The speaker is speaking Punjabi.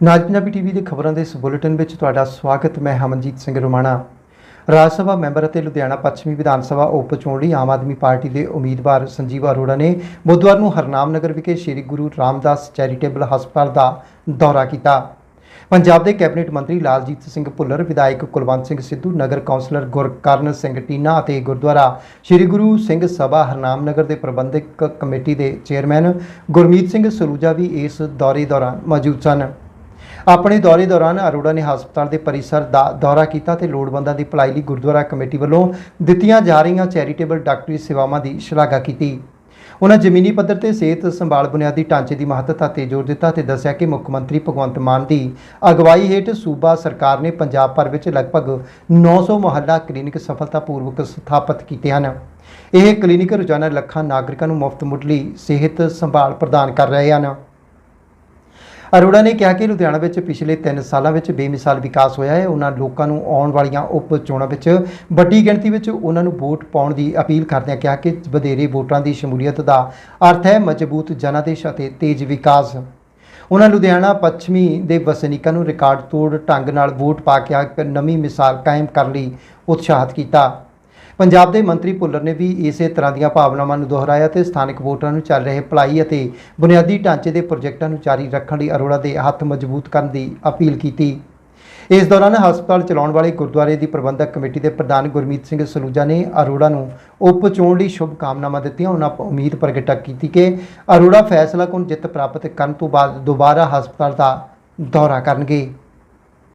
ਨਾਜ ਪੰਜਾਬੀ ਟੀਵੀ ਦੇ ਖਬਰਾਂ ਦੇ ਇਸ ਬੁਲੇਟਿਨ ਵਿੱਚ ਤੁਹਾਡਾ ਸਵਾਗਤ, ਮੈਂ ਹਮਨਜੀਤ ਸਿੰਘ ਰੋਮਾਣਾ। ਰਾਜ ਸਭਾ ਮੈਂਬਰ ਅਤੇ ਲੁਧਿਆਣਾ ਪੱਛਮੀ ਵਿਧਾਨ ਸਭਾ ਉਪ ਚੋਣ ਲਈ ਆਮ ਆਦਮੀ ਪਾਰਟੀ ਦੇ ਉਮੀਦਵਾਰ ਸੰਜੀਵ ਅਰੋੜਾ ਨੇ ਬੁੱਧਵਾਰ ਨੂੰ ਹਰਨਾਮ ਨਗਰ ਵਿਖੇ ਸ੍ਰੀ ਗੁਰੂ ਰਾਮਦਾਸ ਚੈਰੀਟੇਬਲ ਹਸਪਤਾਲ ਦਾ ਦੌਰਾ ਕੀਤਾ। ਪੰਜਾਬ ਦੇ ਕੈਬਨਿਟ ਮੰਤਰੀ ਲਾਲਜੀਤ ਸਿੰਘ ਭੁੱਲਰ, ਵਿਧਾਇਕ ਕੁਲਵੰਤ ਸਿੰਘ ਸਿੱਧੂ, ਨਗਰ ਕੌਂਸਲਰ ਗੁਰਕਰਨ ਸਿੰਘ ਟੀਨਾ ਅਤੇ ਗੁਰਦੁਆਰਾ ਸ੍ਰੀ ਗੁਰੂ ਸਿੰਘ ਸਭਾ ਹਰਨਾਮ ਨਗਰ ਦੇ ਪ੍ਰਬੰਧਕ ਕਮੇਟੀ ਦੇ ਚੇਅਰਮੈਨ ਗੁਰਮੀਤ ਸਿੰਘ ਸਰੂਜਾ ਵੀ ਇਸ ਦੌਰੇ ਦੌਰਾਨ ਮੌਜੂਦ ਸਨ। ਆਪਣੇ ਦੌਰੇ ਦੌਰਾਨ ਅਰੋੜਾ ਨੇ ਹਸਪਤਾਲ ਦੇ ਪਰਿਸਰ ਦਾ ਦੌਰਾ ਕੀਤਾ ਤੇ ਲੋੜਵੰਦਾਂ ਦੀ ਭਲਾਈ ਲਈ ਗੁਰਦੁਆਰਾ ਕਮੇਟੀ ਵੱਲੋਂ ਦਿੱਤੀਆਂ ਜਾ ਰਹੀਆਂ ਚੈਰੀਟੇਬਲ ਡਾਕਟਰੀ ਸੇਵਾਵਾਂ ਦੀ ਸ਼ਲਾਘਾ ਕੀਤੀ। ਉਹਨਾਂ ਜ਼ਮੀਨੀ ਪੱਧਰ ਤੇ ਸਿਹਤ ਸੰਭਾਲ ਬੁਨਿਆਦੀ ਢਾਂਚੇ ਦੀ ਮਹੱਤਤਾ ਤੇ ਜ਼ੋਰ ਦਿੱਤਾ ਤੇ ਦੱਸਿਆ ਕਿ ਮੁੱਖ ਮੰਤਰੀ ਭਗਵੰਤ ਮਾਨ ਦੀ ਅਗਵਾਈ ਹੇਠ ਸੂਬਾ ਸਰਕਾਰ ਨੇ ਪੰਜਾਬ ਭਰ ਵਿੱਚ ਲਗਭਗ 900 ਮੁਹੱਲਾ ਕਲੀਨਿਕ ਸਫਲਤਾਪੂਰਵਕ ਸਥਾਪਿਤ ਕੀਤੇ ਹਨ। ਇਹ ਕਲੀਨਿਕ ਰੋਜ਼ਾਨਾ ਲੱਖਾਂ ਨਾਗਰਿਕਾਂ ਨੂੰ ਮੁਫਤ ਮੁੱਢਲੀ ਸਿਹਤ ਸੰਭਾਲ ਪ੍ਰਦਾਨ ਕਰ ਰਹੇ ਹਨ। ਅਰੋੜਾ ਨੇ ਕਿਹਾ ਕਿ ਲੁਧਿਆਣਾ ਵਿੱਚ ਪਿਛਲੇ 3 ਸਾਲਾਂ ਵਿੱਚ ਬੇਮਿਸਾਲ ਵਿਕਾਸ ਹੋਇਆ ਹੈ। ਉਹਨਾਂ ਲੋਕਾਂ ਨੂੰ ਆਉਣ ਵਾਲੀਆਂ ਉਪ ਚੋਣਾਂ ਵਿੱਚ ਵੱਡੀ ਗਿਣਤੀ ਵਿੱਚ ਉਹਨਾਂ ਨੂੰ ਵੋਟ ਪਾਉਣ ਦੀ ਅਪੀਲ ਕਰਦਿਆਂ ਕਿਹਾ ਕਿ ਵਧੇਰੇ ਵੋਟਰਾਂ ਦੀ ਸ਼ਮੂਲੀਅਤ ਦਾ ਅਰਥ ਹੈ ਮਜ਼ਬੂਤ ਜਨਾਦੇਸ਼ ਅਤੇ ਤੇਜ਼ ਵਿਕਾਸ। ਉਹਨਾਂ ਲੁਧਿਆਣਾ ਪੱਛਮੀ ਦੇ ਵਸਨੀਕਾਂ ਨੂੰ ਰਿਕਾਰਡ ਤੋੜ ਢੰਗ ਨਾਲ ਵੋਟ ਪਾ ਕੇ ਇੱਕ ਨਵੀਂ ਮਿਸਾਲ ਕਾਇਮ ਕਰਨ ਲਈ ਉਤਸ਼ਾਹਿਤ ਕੀਤਾ। ਪੰਜਾਬ ਦੇ ਮੰਤਰੀ ਭੁੱਲਰ ਨੇ ਵੀ ਇਸੇ ਤਰ੍ਹਾਂ ਦੀਆਂ ਭਾਵਨਾਵਾਂ ਨੂੰ ਦੁਹਰਾਇਆ ਤੇ ਸਥਾਨਕ ਵੋਟਰਾਂ ਨੂੰ ਚੱਲ ਰਹੇ ਭਲਾਈ ਅਤੇ ਬੁਨਿਆਦੀ ਢਾਂਚੇ ਦੇ ਪ੍ਰੋਜੈਕਟਾਂ ਨੂੰ ਜਾਰੀ ਰੱਖਣ ਲਈ ਅਰੋੜਾ ਦੇ ਹੱਥ ਮਜ਼ਬੂਤ ਕਰਨ ਦੀ ਅਪੀਲ ਕੀਤੀ। ਇਸ ਦੌਰਾਨ ਹਸਪਤਾਲ ਚਲਾਉਣ ਵਾਲੇ ਗੁਰਦੁਆਰੇ ਦੀ ਪ੍ਰਬੰਧਕ ਕਮੇਟੀ ਦੇ ਪ੍ਰਧਾਨ ਗੁਰਮੀਤ ਸਿੰਘ ਸਲੂਜਾ ਨੇ ਅਰੋੜਾ ਨੂੰ ਉਪ ਚੋਣ ਲਈ ਸ਼ੁਭ ਕਾਮਨਾਵਾਂ ਦਿੱਤੀਆਂ। ਉਹਨਾਂ ਉਮੀਦ ਪ੍ਰਗਟਾ ਕੀਤੀ ਕਿ ਅਰੋੜਾ ਫੈਸਲਾ ਕੁਨ ਜਿੱਤ ਪ੍ਰਾਪਤ ਕਰਨ ਤੋਂ ਬਾਅਦ ਦੁਬਾਰਾ ਹਸਪਤਾਲ ਦਾ ਦੌਰਾ ਕਰਨਗੇ।